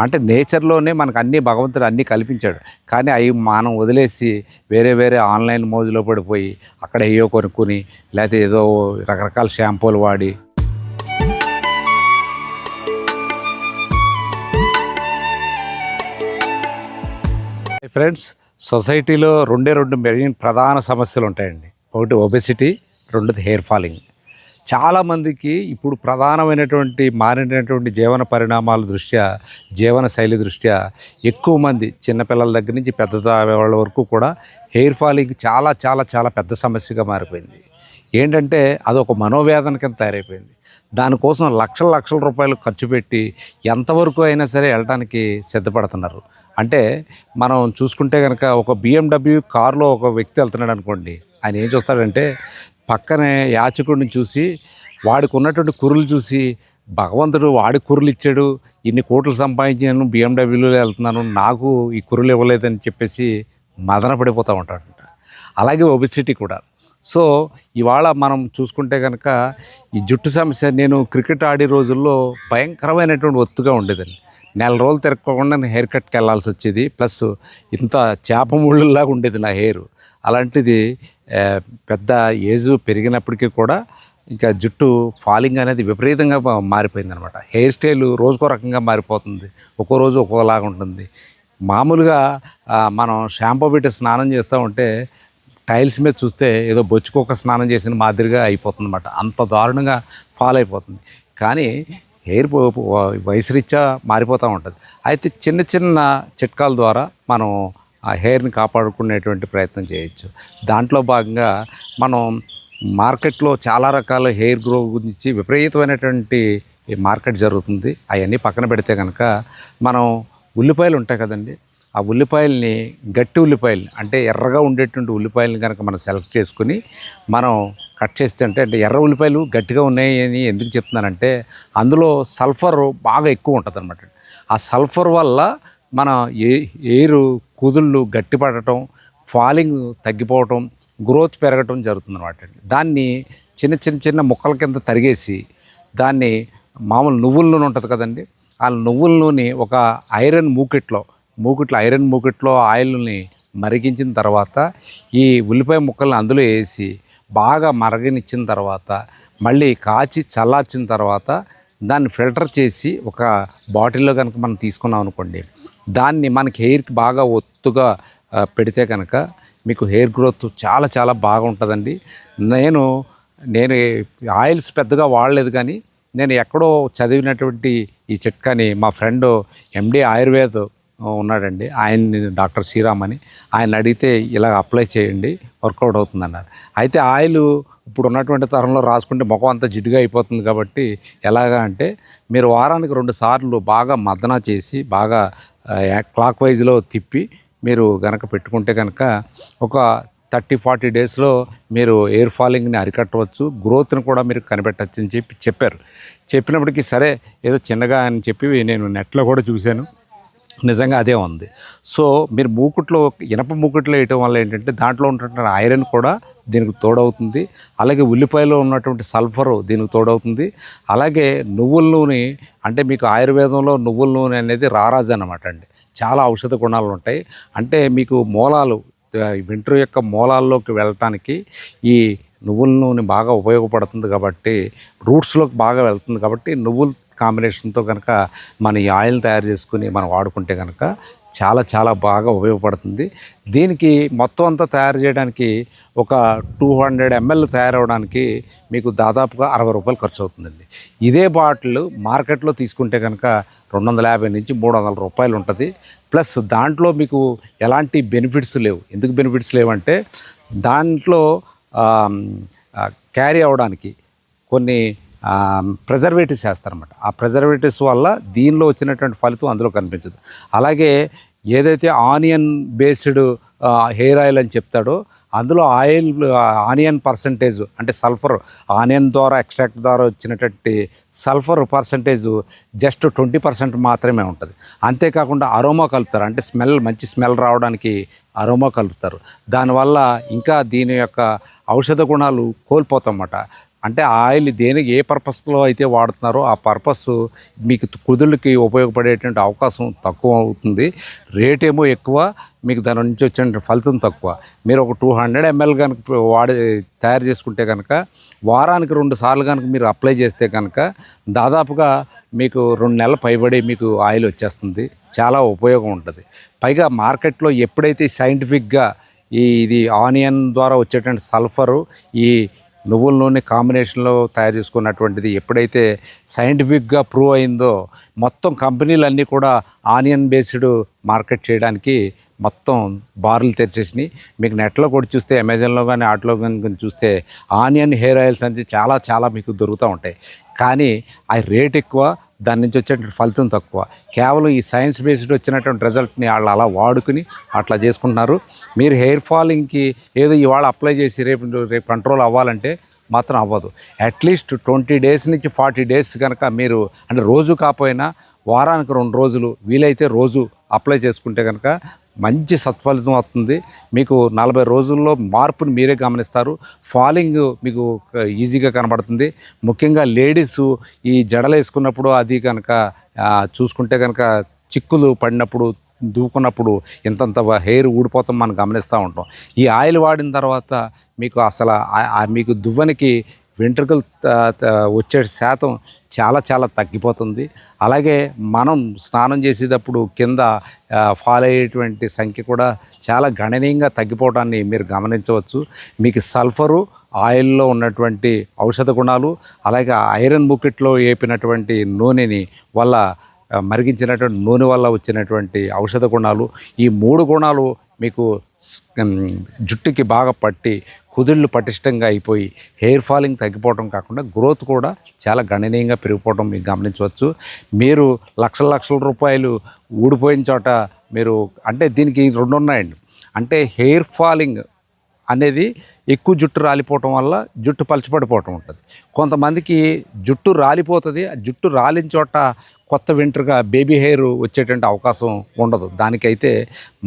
అంటే నేచర్లోనే మనకు అన్ని భగవంతుడు అన్నీ కల్పించాడు. కానీ అవి మనం వదిలేసి వేరే వేరే ఆన్లైన్ మోజులో పడిపోయి అక్కడ ఏయో కొనుక్కుని లేకపోతే ఏదో రకరకాల షాంపూలు వాడి ఫ్రెండ్స్ సొసైటీలో రెండే రెండు మెయిన్ ప్రధాన సమస్యలు ఉంటాయండి. ఒకటి ఒబెసిటీ రెండోది హెయిర్ ఫాలింగ్ చాలామందికి ఇప్పుడు ప్రధానమైనటువంటి మారినటువంటి జీవన పరిణామాల దృష్ట్యా జీవన శైలి దృష్ట్యా ఎక్కువ మంది చిన్నపిల్లల దగ్గర నుంచి పెద్ద వాళ్ళ వరకు కూడా హెయిర్ ఫాలింగ్ చాలా చాలా చాలా పెద్ద సమస్యగా మారిపోయింది. ఏంటంటే అదొక మనోవేదన కింద తయారైపోయింది. దానికోసం లక్షల లక్షల రూపాయలు ఖర్చు పెట్టి ఎంతవరకు అయినా సరే వెళ్ళడానికి సిద్ధపడుతున్నారు. అంటే మనం చూసుకుంటే కనుక ఒక బిఎండబ్ల్యూ కారులో ఒక వ్యక్తి వెళ్తున్నాడు అనుకోండి ఆయన ఏం చూస్తాడంటే పక్కనే యాచకుడిని చూసి వాడికి ఉన్నటువంటి కురులు చూసి భగవంతుడు వాడి కురులు ఇచ్చాడు ఇన్ని కోట్లు సంపాదించాను బిఎండబ్ల్యూలో వెళ్తున్నాను నాకు ఈ కురులు ఇవ్వలేదని చెప్పేసి మదన పడిపోతూ ఉంటాడంట. అలాగే ఒబిసిటీ కూడా. సో ఇవాళ మనం చూసుకుంటే కనుక ఈ జుట్టు సమస్య నేను క్రికెట్ ఆడే రోజుల్లో భయంకరమైనటువంటి ఒత్తుగా ఉండేదండి నెల రోజులు తిరగకుండా నేను హెయిర్ కట్కి వెళ్ళాల్సి వచ్చేది. ప్లస్ ఇంత చేప ముళ్ళులాగా ఉండేది నా హెయిర్. అలాంటిది పెద్ద ఏజ్ పెరిగినప్పటికీ కూడా ఇంకా జుట్టు ఫాలింగ్ అనేది విపరీతంగా మారిపోయింది అనమాట హెయిర్ స్టైల్ రోజుకో రకంగా మారిపోతుంది. ఒక్కో రోజు ఒక్కోలాగా ఉంటుంది. మామూలుగా మనం షాంపూ పెట్టి స్నానం చేస్తూ ఉంటే టైల్స్ మీద చూస్తే ఏదో బొచ్చుకోక స్నానం చేసిన మాదిరిగా అయిపోతుంది అనమాట అంత దారుణంగా ఫాల్ అయిపోతుంది కానీ హెయిర్ వయసు రీత్యా మారిపోతూ ఉంటుంది. అయితే చిన్న చిన్న చిట్కాల ద్వారా మనం ఆ హెయిర్ని కాపాడుకునేటువంటి ప్రయత్నం చేయొచ్చు. దాంట్లో భాగంగా మనం మార్కెట్లో చాలా రకాల హెయిర్ గ్రో గురించి విపరీతమైనటువంటి మార్కెట్ జరుగుతుంది. అవన్నీ పక్కన పెడితే కనుక మనం ఉల్లిపాయలు ఉంటాయి కదండి. ఆ ఉల్లిపాయల్ని గట్టి ఉల్లిపాయలు అంటే ఎర్రగా ఉండేటువంటి ఉల్లిపాయలని కనుక మనం సెలెక్ట్ చేసుకుని మనం కట్ చేస్తే అంటే అంటే ఎర్ర ఉల్లిపాయలు గట్టిగా ఉన్నాయి అని ఎందుకు చెప్తున్నానంటే అందులో సల్ఫర్ బాగా ఎక్కువ ఉంటుంది అనమాట ఆ సల్ఫర్ వల్ల మన ఏ ఎయిరు కుదుళ్ళు గట్టిపడటం ఫాలింగ్ తగ్గిపోవటం గ్రోత్ పెరగటం జరుగుతుంది అనమాట దాన్ని చిన్న చిన్న చిన్న ముక్కల కింద తరిగేసి దాన్ని మామూలు నువ్వుల నూనె ఉంటుంది కదండి ఆ నువ్వుల నూనె ఒక ఐరన్ మూకెట్లో మూకిట్లో ఐరన్ మూకెట్లో ఆయిల్ని మరిగించిన తర్వాత ఈ ఉల్లిపాయ ముక్కల్ని అందులో వేసి బాగా మరగనిచ్చిన తర్వాత మళ్ళీ కాచి చల్లార్చిన తర్వాత దాన్ని ఫిల్టర్ చేసి ఒక బాటిల్లో కనుక మనం తీసుకున్నాం అనుకోండి దాన్ని మనకి హెయిర్కి బాగా ఒత్తుగా పెడితే కనుక మీకు హెయిర్ గ్రోత్ చాలా చాలా బాగుంటుందండి. నేను నేను ఆయిల్స్ పెద్దగా వాడలేదు కానీ నేను ఎక్కడో చదివినటువంటి ఈ చిట్కాని మా ఫ్రెండ్ ఎండి ఆయుర్వేద్ ఉన్నాడండి. ఆయన్ని డాక్టర్ శ్రీరామ్ అని. ఆయన అడిగితే ఇలా అప్లై చేయండి వర్కౌట్ అవుతుందన్నారు. అయితే ఆయిల్ ఇప్పుడు ఉన్నటువంటి తరంలో రాసుకుంటే ముఖం అంతా జిడ్డుగా అయిపోతుంది కాబట్టి ఎలాగా అంటే మీరు వారానికి రెండు సార్లు బాగా మదన చేసి బాగా క్లాక్ వైజ్లో తిప్పి మీరు గనక పెట్టుకుంటే కనుక ఒక థర్టీ ఫార్టీ డేస్లో మీరు ఎయిర్ ఫాలింగ్ని అరికట్టవచ్చు గ్రోత్ని కూడా మీరు కనిపెట్టచ్చు అని చెప్పి చెప్పారు. చెప్పినప్పటికీ సరే ఏదో చిన్నగా అని చెప్పి నేను నెట్లో కూడా చూశాను. నిజంగా అదే ఉంది. సో మీరు మూకుట్లో ఇనప మూకుట్లో వేయటం వల్ల ఏంటంటే దాంట్లో ఉన్నటువంటి ఐరన్ కూడా దీనికి తోడవుతుంది. అలాగే ఉల్లిపాయలో ఉన్నటువంటి సల్ఫర్ దీనికి తోడవుతుంది. అలాగే నువ్వుల నూనె అంటే మీకు ఆయుర్వేదంలో నువ్వుల నూనె అనేది రారాజు అనమాట అండి. చాలా ఔషధ గుణాలు ఉంటాయి. అంటే మీకు మూలాలు వింటర్ యొక్క మూలాల్లోకి వెళ్ళటానికి ఈ నువ్వుల నూనె బాగా ఉపయోగపడుతుంది కాబట్టి రూట్స్లోకి బాగా వెళ్తుంది కాబట్టి నువ్వులు కాంబినేషన్తో కనుక మన ఈ ఆయిల్ తయారు చేసుకుని మనం వాడుకుంటే కనుక చాలా చాలా బాగా ఉపయోగపడుతుంది. దీనికి మొత్తం అంతా తయారు చేయడానికి ఒక టూ హండ్రెడ్ ఎంఎల్ తయారవడానికి మీకు దాదాపుగా అరవై రూపాయలు ఖర్చు అవుతుందండి. ఇదే బాటిల్ మార్కెట్లో తీసుకుంటే కనుక రెండు వందల యాభై నుంచి మూడు వందల రూపాయలు ఉంటుంది. ప్లస్ దాంట్లో మీకు ఎలాంటి బెనిఫిట్స్ లేవు. ఎందుకు బెనిఫిట్స్ లేవంటే దాంట్లో క్యారీ అవ్వడానికి కొన్ని ప్రిజర్వేటివ్స్ వేస్తారన్నమాట ఆ ప్రిజర్వేటివ్స్ వల్ల దీనిలో వచ్చినటువంటి ఫలితం అందులో కనిపించదు. అలాగే ఏదైతే ఆనియన్ బేస్డ్ హెయిర్ ఆయిల్ అని చెప్తాడో అందులో ఆయిల్ ఆనియన్ పర్సంటేజ్ అంటే సల్ఫర్ ఆనియన్ ద్వారా ఎక్స్ట్రాక్ట్ ద్వారా వచ్చినటువంటి sulphur percentage just twenty percent మాత్రమే ఉంటుంది. అంతేకాకుండా అరోమా కలుపుతారు. అంటే స్మెల్ మంచి స్మెల్ రావడానికి అరోమా కలుపుతారు. దానివల్ల ఇంకా దీని యొక్క ఔషధ గుణాలు కోల్పోతామన్నమాట అంటే ఆయిల్ దేనికి ఏ పర్పస్లో అయితే వాడుతున్నారో ఆ పర్పస్ మీకు కుదుళ్ళకి ఉపయోగపడేటువంటి అవకాశం తక్కువ అవుతుంది. రేట్ ఏమో ఎక్కువ మీకు దాని నుంచి వచ్చే ఫలితం తక్కువ. మీరు ఒక టూ హండ్రెడ్ ఎంఎల్ కనుక వాడి తయారు చేసుకుంటే కనుక వారానికి రెండు సార్లు కనుక మీరు అప్లై చేస్తే కనుక దాదాపుగా మీకు రెండు నెలల పైబడి మీకు ఆయిల్ వచ్చేస్తుంది. చాలా ఉపయోగం ఉంటుంది. పైగా మార్కెట్లో ఎప్పుడైతే సైంటిఫిక్గా ఈ ఇది ఆనియన్ ద్వారా వచ్చేటువంటి సల్ఫరు ఈ నువ్వుల నూనె కాంబినేషన్లో తయారు చేసుకున్నటువంటిది ఎప్పుడైతే సైంటిఫిక్గా ప్రూవ్ అయిందో మొత్తం కంపెనీలన్నీ కూడా ఆనియన్ బేస్డ్ మార్కెట్ చేయడానికి మొత్తం బార్లు తెరిచేసినాయి. మీకు నెట్లో కూడా చూస్తే అమెజాన్లో కానీ ఆటోలో కానీ చూస్తే ఆనియన్ హెయిర్ ఆయిల్స్ అనేది చాలా చాలా మీకు దొరుకుతూ ఉంటాయి. కానీ ఆ రేట్ ఎక్కువ దాని నుంచి వచ్చే ఫలితం తక్కువ. కేవలం ఈ సైన్స్ బేస్డ్ వచ్చినటువంటి రిజల్ట్ని వాళ్ళు అలా వాడుకుని అట్లా చేసుకుంటున్నారు. మీరు హెయిర్ ఫాలింగ్కి ఏదో ఇవాళ అప్లై చేసి రేపు రేపు కంట్రోల్ అవ్వాలంటే మాత్రం అవ్వదు. అట్లీస్ట్ ట్వంటీ డేస్ నుంచి ఫార్టీ డేస్ కనుక మీరు అంటే రోజు కాకపోయినా వారానికి రెండు రోజులు వీలైతే రోజు అప్లై చేసుకుంటే కనుక మంచి సత్ఫలితం వస్తుంది. మీకు నలభై రోజుల్లో మార్పుని మీరే గమనిస్తారు. ఫాలింగ్ మీకు ఈజీగా కనబడుతుంది. ముఖ్యంగా లేడీస్ ఈ జడలు వేసుకున్నప్పుడు అది కనుక చూసుకుంటే కనుక చిక్కులు పడినప్పుడు దూకున్నప్పుడు ఇంతంత హెయిర్ ఊడిపోతాం మనం గమనిస్తూ ఉంటాం. ఈ ఆయిల్ వాడిన తర్వాత మీకు అసలు ఆ మీకు దువ్వనికి వెంట్రుకలు వచ్చే శాతం చాలా చాలా తగ్గిపోతుంది. అలాగే మనం స్నానం చేసేటప్పుడు కింద ఫాలో ఫాల్ అయ్యేటువంటి సంఖ్య కూడా చాలా గణనీయంగా తగ్గిపోవడాన్ని మీరు గమనించవచ్చు. మీకు సల్ఫరు ఆయిల్లో ఉన్నటువంటి ఔషధ గుణాలు అలాగే ఐరన్ బుకెట్లో వేపినటువంటి నూనెని వల్ల మరిగించినటువంటి నూనె వల్ల వచ్చినటువంటి ఔషధ గుణాలు ఈ మూడు గుణాలు మీకు జుట్టుకి బాగా పట్టి కుదుళ్ళు పటిష్టంగా అయిపోయి హెయిర్ ఫాలింగ్ తగ్గిపోవడం కాకుండా గ్రోత్ కూడా చాలా గణనీయంగా పెరిగిపోవడం మీకు గమనించవచ్చు. మీరు లక్షల లక్షల రూపాయలు ఊడిపోయిన చోట మీరు అంటే దీనికి రెండు ఉన్నాయండి. అంటే హెయిర్ ఫాలింగ్ అనేది ఎక్కువ జుట్టు రాలిపోవటం వల్ల జుట్టు పలచపడిపోవటం ఉంటుంది. కొంతమందికి జుట్టు రాలిపోతుంది ఆ జుట్టు రాలిన చోట కొత్త వెంట్రుగా బేబీ హెయిర్ వచ్చేటువంటి అవకాశం ఉండదు. దానికైతే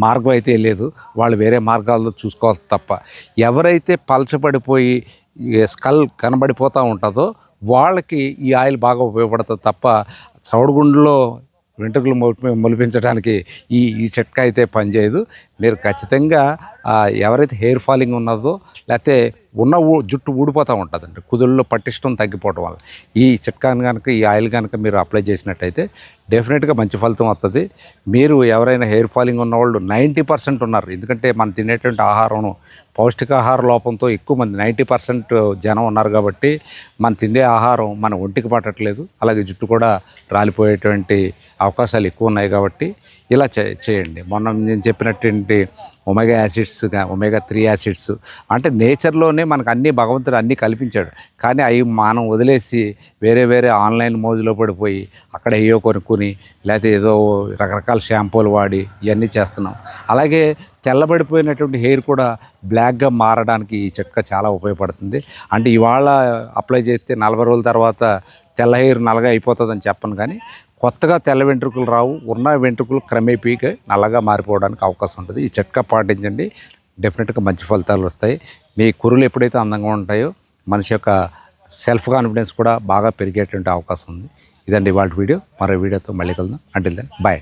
మార్గం అయితే లేదు. వాళ్ళు వేరే మార్గాల్లో చూసుకోవాలి తప్ప. ఎవరైతే పలచబడిపోయి స్కల్ కనబడిపోతూ ఉంటుందో వాళ్ళకి ఈ ఆయిల్ బాగా ఉపయోగపడుతుంది తప్ప చౌడుగుండులో వెంట్రుకలు మొలిపించడానికి ఈ ఈ చిట్కా అయితే పనిచేయదు. మీరు ఖచ్చితంగా ఎవరైతే హెయిర్ ఫాలింగ్ ఉన్నదో లేకపోతే ఉన్న ఊ- జుట్టు ఊడిపోతూ ఉంటుందండి. కుదుళ్ళలో పట్టిష్టం తగ్గిపోవడం వల్ల. ఈ చిట్కాని కనుక ఈ ఆయిల్ కనుక మీరు అప్లై చేసినట్టయితే డెఫినెట్గా మంచి ఫలితం వస్తుంది మీరు ఎవరైనా హెయిర్ ఫాలింగ్ ఉన్నవాళ్ళు నైంటీ పర్సెంట్ ఉన్నారు. ఎందుకంటే మనం తినేటువంటి ఆహారం పౌష్టికాహార లోపంతో ఎక్కువ మంది నైంటీ పర్సెంట్ జనం ఉన్నారు కాబట్టి మనం తినే ఆహారం మన ఒంటికి పట్టట్లేదు. అలాగే జుట్టు కూడా రాలిపోయేటువంటి అవకాశాలు ఎక్కువ ఉన్నాయి కాబట్టి ఇలా చే చేయండి. మొన్న నేను చెప్పినటువంటి omega acids omega three acids అంటే నేచర్లోనే మనకు అన్ని భగవంతుడు అన్నీ కల్పించాడు. కానీ అవి మనం వదిలేసి వేరే వేరే ఆన్లైన్ మోజులో పడిపోయి అక్కడ ఏయో కొనుక్కుని లేకపోతే ఏదో రకరకాల షాంపూలు వాడి ఇవన్నీ చేస్తున్నాం. అలాగే తెల్లబడిపోయినటువంటి హెయిర్ కూడా బ్లాక్గా మారడానికి ఈ చెక్క చాలా ఉపయోగపడుతుంది. అంటే ఇవాళ అప్లై చేస్తే నలభై రోజుల తర్వాత తెల్ల హెయిర్ నల్లగా అయిపోతుందని చెప్పను కానీ కొత్తగా తెల్ల వెంట్రుకలు రావు ఉన్న వెంట్రుకలు క్రమేపీగా నల్లగా మారిపోవడానికి అవకాశం ఉంటుంది. ఈ చిట్కా పాటించండి. డెఫినెట్గా మంచి ఫలితాలు వస్తాయి. మీ కురులు ఎప్పుడైతే అందంగా ఉంటాయో మనిషి యొక్క సెల్ఫ్ కాన్ఫిడెన్స్ కూడా బాగా పెరిగేటువంటి అవకాశం ఉంది. ఇదండి వాళ్ళ వీడియో. మరో వీడియోతో మళ్ళీ కలుద్దాం. అంటే దెన్ బాయ్